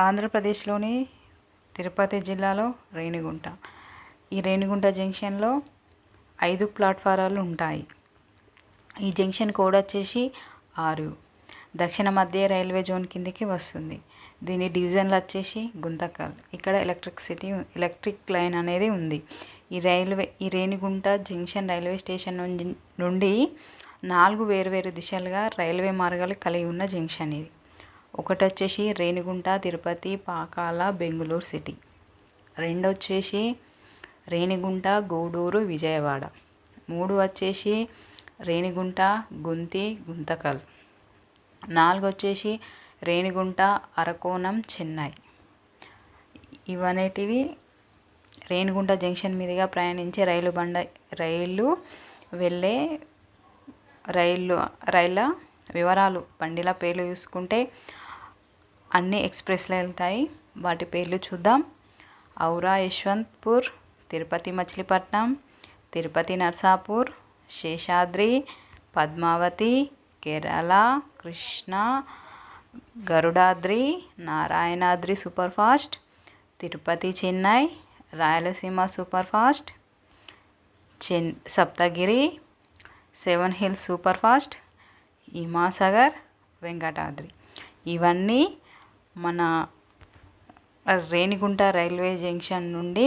ఆంధ్రప్రదేశ్లోని తిరుపతి జిల్లాలో రేణిగుంట. ఈ రేణిగుంట జంక్షన్లో ఐదు ప్లాట్ఫారాలు ఉంటాయి. ఈ జంక్షన్ కోడ్ వచ్చేసి ఆరు. దక్షిణ మధ్య రైల్వే జోన్ కిందకి వస్తుంది. దీని డివిజన్లు వచ్చేసి గుంతకల్. ఇక్కడ ఎలక్ట్రిసిటీ ఎలక్ట్రిక్ లైన్ అనేది ఉంది. ఈ రైల్వే ఈ రేణిగుంట జంక్షన్ రైల్వే స్టేషన్ నుండి నాలుగు వేరువేరు దిశలుగా రైల్వే మార్గాలు కలిగి ఉన్న జంక్షన్ ఇది. ఒకటి వచ్చేసి రేణిగుంట తిరుపతి పాకాల బెంగుళూరు సిటీ. రెండు వచ్చేసి రేణిగుంట గూడూరు విజయవాడ. మూడు వచ్చేసి రేణిగుంట గుంతి గుంతకల్. నాలుగు వచ్చేసి రేణిగుంట అరకోణం చెన్నై. ఇవనేటివి రేణిగుంట జంక్షన్ మీదుగా ప్రయాణించే రైలు బండ రైలు వెళ్ళే రైళ్ళు రైళ్ళ వివరాలు బండిల పేర్లు చూసుకుంటే అన్ని ఎక్స్ప్రెస్లు వెళ్తాయి. వాటి పేర్లు చూద్దాం. ఔరా యశ్వంత్పూర్ తిరుపతి మచిలీపట్నం తిరుపతి నర్సాపూర్ శేషాద్రి పద్మావతి కేరళ కృష్ణ గరుడాద్రి నారాయణాద్రి సూపర్ఫాస్ట్ తిరుపతి చెన్నై రాయలసీమ సూపర్ఫాస్ట్ చెన్ Saptagiri seven hills superfast Himasagar Venkatadri. ఇవన్నీ మన రేణిగుంట రైల్వే జంక్షన్ నుండి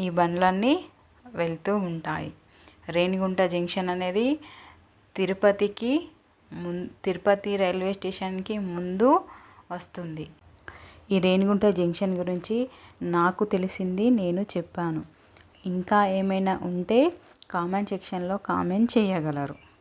ఈ బండ్లన్నీ వెళ్తూ ఉంటాయి. రేణిగుంట జంక్షన్ అనేది తిరుపతికి ముం తిరుపతి రైల్వే స్టేషన్కి ముందు వస్తుంది. ఈ రేణిగుంట జంక్షన్ గురించి నాకు తెలిసింది నేను చెప్పాను. ఇంకా ఏమైనా ఉంటే కామెంట్ సెక్షన్లో కామెంట్ చేయగలరు.